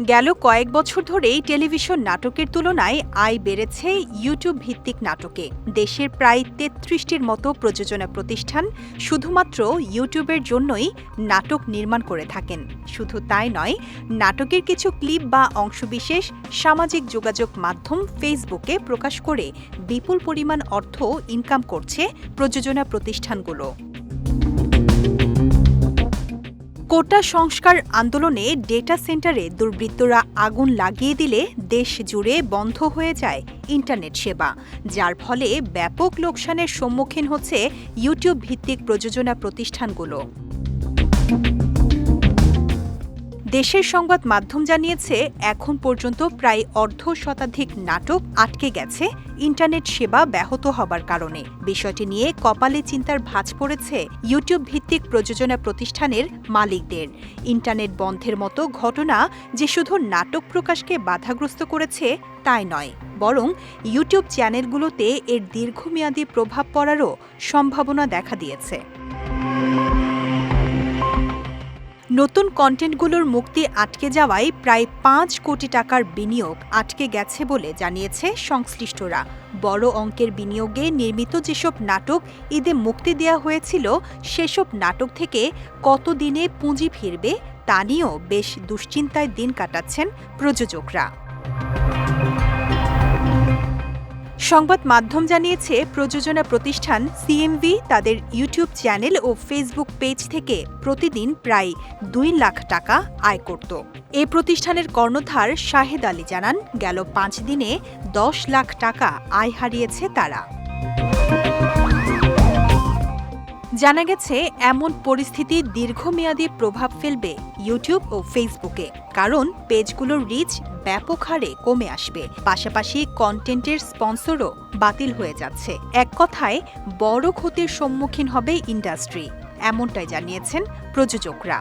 গেল কয়েক বছর ধরেই টেলিভিশন নাটকের তুলনায় আয় বেড়েছে ইউটিউব ভিত্তিক নাটকে। দেশের প্রায় তেত্রিশটির মতো প্রযোজনা প্রতিষ্ঠান শুধুমাত্র ইউটিউবের জন্যই নাটক নির্মাণ করে থাকেন। শুধু তাই নয়, নাটকের কিছু ক্লিপ বা অংশবিশেষ সামাজিক যোগাযোগ মাধ্যম ফেসবুকে প্রকাশ করে বিপুল পরিমাণ অর্থ ইনকাম করছে প্রযোজনা প্রতিষ্ঠানগুলো। কোটা সংস্কার আন্দোলনে ডেটা সেন্টারে দুর্বৃত্তরা আগুন লাগিয়ে দিলে দেশ জুড়ে বন্ধ হয়ে যায় ইন্টারনেট সেবা, যার ফলে ব্যাপক লোকসানের সম্মুখীন হচ্ছে ইউটিউব ভিত্তিক প্রযোজনা প্রতিষ্ঠানগুলো। দেশের সংবাদ মাধ্যম জানিয়েছে, এখন পর্যন্ত প্রায় অর্ধ শতাধিক নাটক আটকে গেছে, ইন্টারনেট সেবা ব্যাহত হবার কারণে। বিষয়টি নিয়ে কপালে চিন্তার ভাঁজ পড়েছে ইউটিউব ভিত্তিক প্রযোজনা প্রতিষ্ঠানের মালিকদের। ইন্টারনেট বন্ধের মতো ঘটনা যে শুধু নাটক প্রকাশকে বাধাগ্রস্ত করেছে, তাই নয়, বরং ইউটিউব চ্যানেলগুলোতে এর দীর্ঘমেয়াদী প্রভাব পড়ারও সম্ভাবনা দেখা দিয়েছে। নতুন কন্টেন্টগুলোর মুক্তি আটকে যাওয়ায় প্রায় পাঁচ কোটি টাকার বিনিয়োগ আটকে গেছে বলে জানিয়েছে সংশ্লিষ্টরা। বড় অঙ্কের বিনিয়োগে নির্মিত যেসব নাটক ঈদে মুক্তি দেওয়া হয়েছিল, সেসব নাটক থেকে কতদিনে পুঁজি ফিরবে তা নিয়েও বেশ দুশ্চিন্তায় দিন কাটাচ্ছেন প্রযোজকরা। সংবাদ মাধ্যম জানিয়েছে, প্রযোজনা প্রতিষ্ঠান সিএমভি তাদের ইউটিউব চ্যানেল ও ফেসবুক পেজ থেকে প্রতিদিন প্রায় দুই লাখ টাকা আয় করত। এ প্রতিষ্ঠানের কর্ণধার শাহেদ আলী জানান, গেল পাঁচ দিনে দশ লাখ টাকা আয় হারিয়েছে তারা। জানা গেছে, এমন পরিস্থিতি দীর্ঘমেয়াদী প্রভাব ফেলবে ইউটিউব ও ফেসবুকে, কারণ পেজগুলোর রিচ ব্যাপক হারে কমে আসবে। পাশাপাশি কন্টেন্টের স্পন্সরও বাতিল হয়ে যাচ্ছে। এক কথায়, বড় ক্ষতির সম্মুখীন হবে ইন্ডাস্ট্রি এমনটাই জানিয়েছেন প্রযোজকরা।